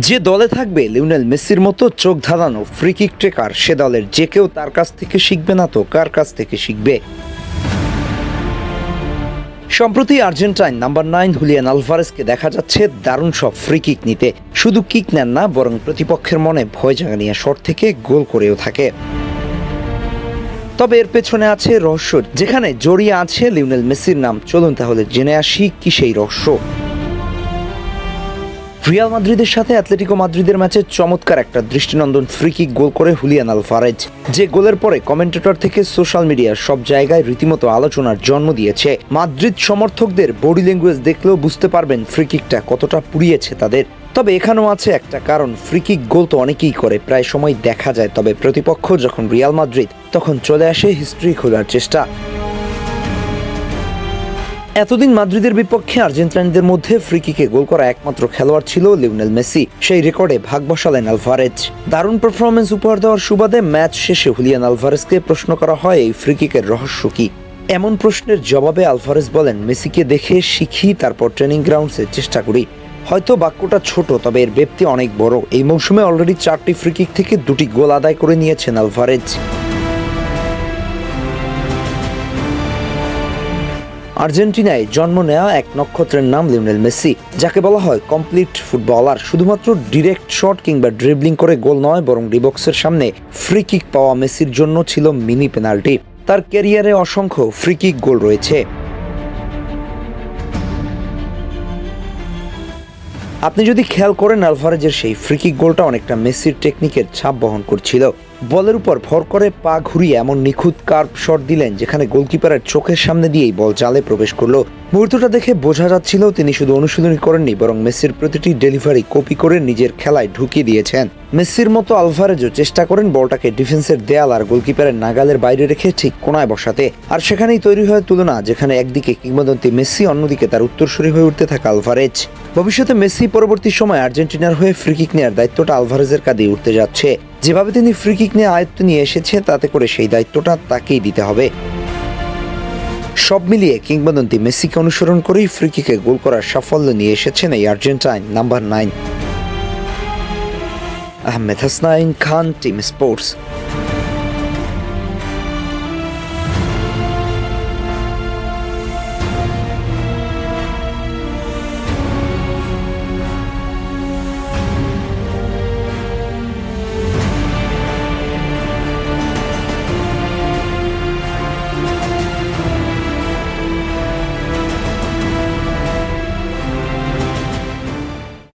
যে দলে থাকবে লিওনেল মেসির মতো চোখ ধাঁধানো ফ্রিকিক ট্রেকার সে দলের যে কেউ তার কাছ থেকে শিখবে না তো কার কাছ থেকে শিখবে? সম্প্রতি আর্জেন্টাইন নাম্বার নাইন হুলিয়ান আলভারেসকে দেখা যাচ্ছে দারুণ সব ফ্রি কিক নিতে। শুধু কিক নেন না, বরং প্রতিপক্ষের মনে ভয় জাগানিয়া শট থেকে গোল করেও থাকে। তবে এর পেছনে আছে রহস্য, যেখানে জড়িয়ে আছে লিওনেল মেসির নাম। চলুন তাহলে জেনে আসি কি সেই রহস্য। রিয়াল মাদ্রিদের সাথে অ্যাটলেটিকো মাদ্রিদের ম্যাচে চমৎকার একটা দৃষ্টিনন্দন ফ্রি কিক গোল করে হুলিয়ান আলফারেজ। যে গোলের পরে কমেন্টেটর থেকে সোশ্যাল মিডিয়ার সব জায়গায় রীতিমতো আলোচনার জন্ম দিয়েছে। মাদ্রিদ সমর্থকদের বডি ল্যাঙ্গুয়েজ দেখলেও বুঝতে পারবেন ফ্রিকিকটা কতটা পুড়িয়েছে তাদের। তবে এখানেও আছে একটা কারণ, ফ্রিকিক গোল তো অনেকেই করে, প্রায় সময় দেখা যায়। তবে প্রতিপক্ষ যখন রিয়াল মাদ্রিদ, তখন চলে আসে হিস্ট্রি খোলার চেষ্টা। এতদিন মাদ্রিদের বিপক্ষে আর্জেন্টাইনদের মধ্যে ফ্রিকিকে গোল করা একমাত্র খেলোয়াড় ছিল লিওনেল মেসি। সেই রেকর্ডে ভাগ বসালেন আলভারেজ। দারুণ পারফরমেন্স উপহার দেওয়ার সুবাদে ম্যাচ শেষে হুলিয়ান আলভারেজকে প্রশ্ন করা হয়, এই ফ্রিকিকের রহস্য কি? এমন প্রশ্নের জবাবে আলভারেজ বলেন, মেসিকে দেখে শিখি, তারপর ট্রেনিং গ্রাউন্ডসে চেষ্টা করি। হয়তো বাক্যটা ছোট, তবে এর ব্যক্তি অনেক বড়। এই মৌসুমে অলরেডি চারটি ফ্রিকিক থেকে দুটি গোল আদায় করে নিয়েছেন আলভারেজ। আর্জেন্টিনায় জন্ম নেওয়া এক নক্ষত্রের নাম লিওনেল মেসি, যাকে বলা হয় কমপ্লিট ফুটবলার। শুধুমাত্র ডিরেক্ট শট কিংবা ড্রিবলিং করে গোল নয়, বরং ডিবক্সের সামনে ফ্রি কিক পাওয়া মেসির জন্য ছিল মিনি পেনাল্টি। তার ক্যারিয়ারে অসংখ্য ফ্রি কিক গোল রয়েছে। আপনি যদি খেয়াল করেন, আলভারেজের সেই ফ্রিকিক গোলটা অনেকটা মেসির টেকনিকের ছাপ বহন করছিল। বলের উপর ভর করে পা ঘুরিয়ে এমন নিখুঁত কার্ভ শট দিলেন, যেখানে গোলকিপারের চোখের সামনে দিয়েই বল জালে প্রবেশ করল। মুহূর্তটা দেখে বোঝা যাচ্ছিল তিনি শুধু অনুশীলনী করেননি, বরং মেসির প্রতিটি ডেলিভারি কপি করে নিজের খেলায় ঢুকিয়ে দিয়েছেন। মেসির মতো আলভারেজও চেষ্টা করেন বলটাকে ডিফেন্সের দেয়াল আর গোলকিপারের নাগালের বাইরে রেখে ঠিক কোনায় বসাতে। আর সেখানেই তৈরি হয় তুলনা, যেখানে একদিকে কিংবদন্তি মেসি, অন্যদিকে তার উত্তরসূরি হয়ে উঠতে থাকা আলভারেজ। ভবিষ্যতে মেসি পরবর্তী সময় আর্জেন্টিনার হয়ে ফ্রিকিক নেওয়ার দায়িত্বটা আলভারেজের কাঁধে উঠতে যাচ্ছে। যেভাবে তিনি ফ্রিকিক নিয়ে আয়ত্ত নিয়ে এসেছে, তাতে করে সেই দায়িত্বটা তাকেই দিতে হবে। সব মিলিয়ে কিংবদন্তি মেসিকে অনুসরণ করেই ফ্রিকিকে গোল করার সাফল্য নিয়ে এসেছেন এই Argentine number nine. Ahmed Hasnain Khan, team sports.